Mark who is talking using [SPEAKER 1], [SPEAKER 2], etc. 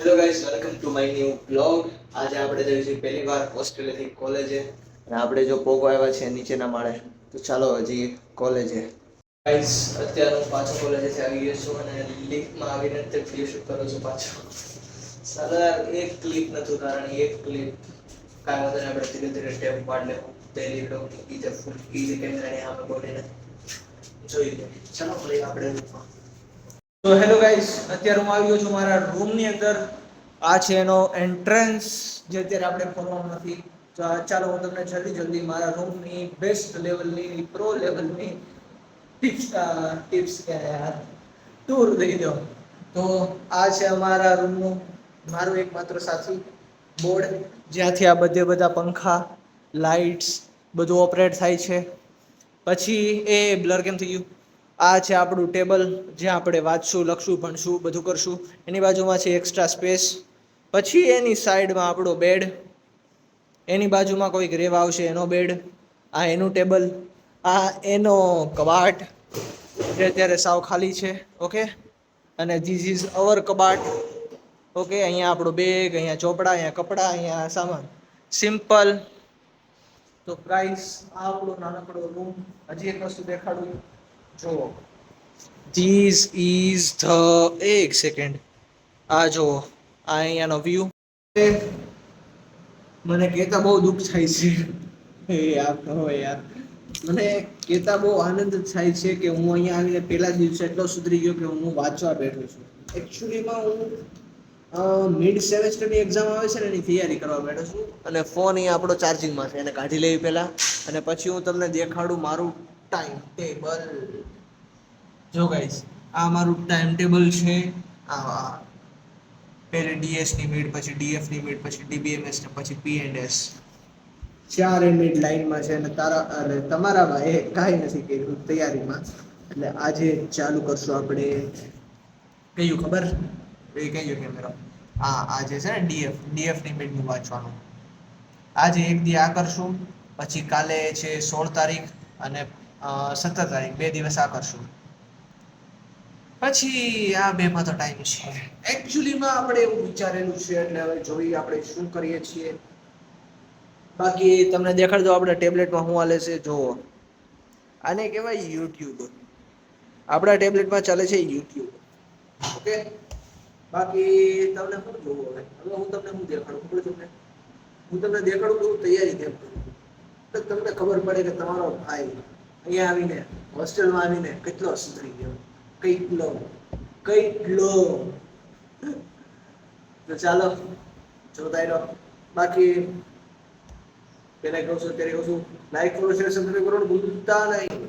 [SPEAKER 1] Hello guys welcome to my new blog આજે આપણે જઈએ છીએ પહેલી વાર હોસ્ટેલેથી કોલેજે અને આપણે જો પોગો આવ્યા છે નીચેના માળે, તો ચાલો હજી કોલેજે ગાઈસ અત્યારે હું પાછો કોલેજેથી આવી ગયો છું અને લિફ્ટમાં આવીને તે ફીલ શૂટ કરું છું પાછો. સાલા એક ક્લિપ નતું કારણ એક ક્લિપ કાંઈ વાંધો આપણે ધીરે ધીરે ટેપ પાડ લે પહેલી બ્લોગની ઈ ફૂલ ઈ જે કેમેરાની સામે બોલીને. જોઈ લે. ચાલો ભલે આપણે રૂમમાં તો હેલો ગાઈસ, અત્યારે હું આવ્યો છું મારા રૂમની અંદર. આ છે એનો એન્ટ્રન્સ જે અત્યારે આપણે ખોલવાનું નથી. તો ચાલો હું તમને જલ્દી જલ્દી મારા રૂમની બેસ્ટ લેવલની પ્રો લેવલની ટિપ્સ ટિપ્સ કે યાર ટૂર દઈ દો તો આ છે અમારા રૂમનું, મારું એકમાત્ર સાથી બોર્ડ જ્યાંથી આ બધે બધા પંખા લાઇટ્સ બધું ઓપરેટ થાય છે. પછી એ બ્લર કેમ થઈ ગયું? આ છે આપણું ટેબલ, જ્યાં આપણે વાંચશું, લખશું, ભણશું, બધું કરશું. એની બાજુમાં છે એક્સ્ટ્રા સ્પેસ પછી એની સાઈડમાં આપણો બેડ એની બાજુમાં કોઈક રેવ આવશે, એનો બેડ આ એનું ટેબલ. આ એનો કબાટ. જે અત્યારે સાવ ખાલી છે ઓકે અને ધીસ ઇઝ અવર કબાટ. ઓકે અહીંયા આપણો બેગ અહીંયા ચોપડા, અહીંયા કપડાં, અહીંયા સામાન. સિમ્પલ તો પ્રાઇસ આ આપણો નાનકડો રૂમ હજી એક વસ્તુ દેખાડું. જુઓ ધીઝ ઇઝ ધ એક સેકન્ડ આ જુઓ આ અહીંયાનો વ્યૂ મને કહેતા બહુ દુઃખ થાય છે. એ યાર કહો યાર. મને કહેતા બહુ આનંદ થાય છે કે હું અહીંયા આવીને પહેલા દિવસે એટલો સુધરી ગયો કે હું વાંચવા બેઠો છું. એકચ્યુઅલીમાં હું મિડ સેમેસ્ટરની એક્ઝામ આવે છે ને એની તૈયારી કરવા બેઠો છું. અને ફોન અહીંયા આપણો ચાર્જિંગમાં છે. એને કાઢી લેવી પહેલાં. અને પછી હું તમને દેખાડું મારું ટાઈમ ટેબલ જો ગાઈસ આ મારું ટાઈમ ટેબલ છે. આ પહેલે ડીએસની મિડ પછી ડીએફની મિડ પછી ડીબીએમએસ ને પછી પી એન્ડ એસ ચારે મિડ લાઈનમાં છે અને તારા, અને તમારામાં એ કાંઈ નથી કર્યું તૈયારીમાં. એટલે આજે ચાલુ કરશું આપણે. કયું ખબર? એ કહ્યું કેમેરા હા, આજે છે ને ડીએફ ડીએફની મિડનું વાંચવાનું. આજે એક દી આ કરશું, પછી કાલે છે સોળ તારીખ અને સત્તર તારીખ, બે દિવસ આ કરશું. પછી આ બેમાં તો ટાઈમ છે. એકચ્યુઅલીમાં આપણે એવું વિચારેલું છે, એટલે હવે જોઈએ આપણે શું કરીએ છીએ. બાકી તમને દેખાડ દો, આપણે ટેબ્લેટમાં શું હાલે છે, જુઓ. આને કહેવાય યુટ્યુબ આપણા ટેબ્લેટમાં ચાલે છે યુટ્યુબ ઓકે? બાકી તમને શું જોવું હવે? હવે હું તમને હું દેખાડું? ખબર તમને? હું તમને દેખાડું હું તૈયારી કેમ કરું? તમને ખબર પડે કે તમારો ભાઈ અહીંયા આવીને હોસ્ટેલમાં આવીને કેટલો સુધરી ગયો? કેટલો? કેટલો? તો ચાલો જોતા રહો. બાકી પેલા કહું છું, અત્યારે કહું છું લાઈક ફોલો શેર સબસ્ક્રાઈબ કરવાનું ભૂલતા નહીં.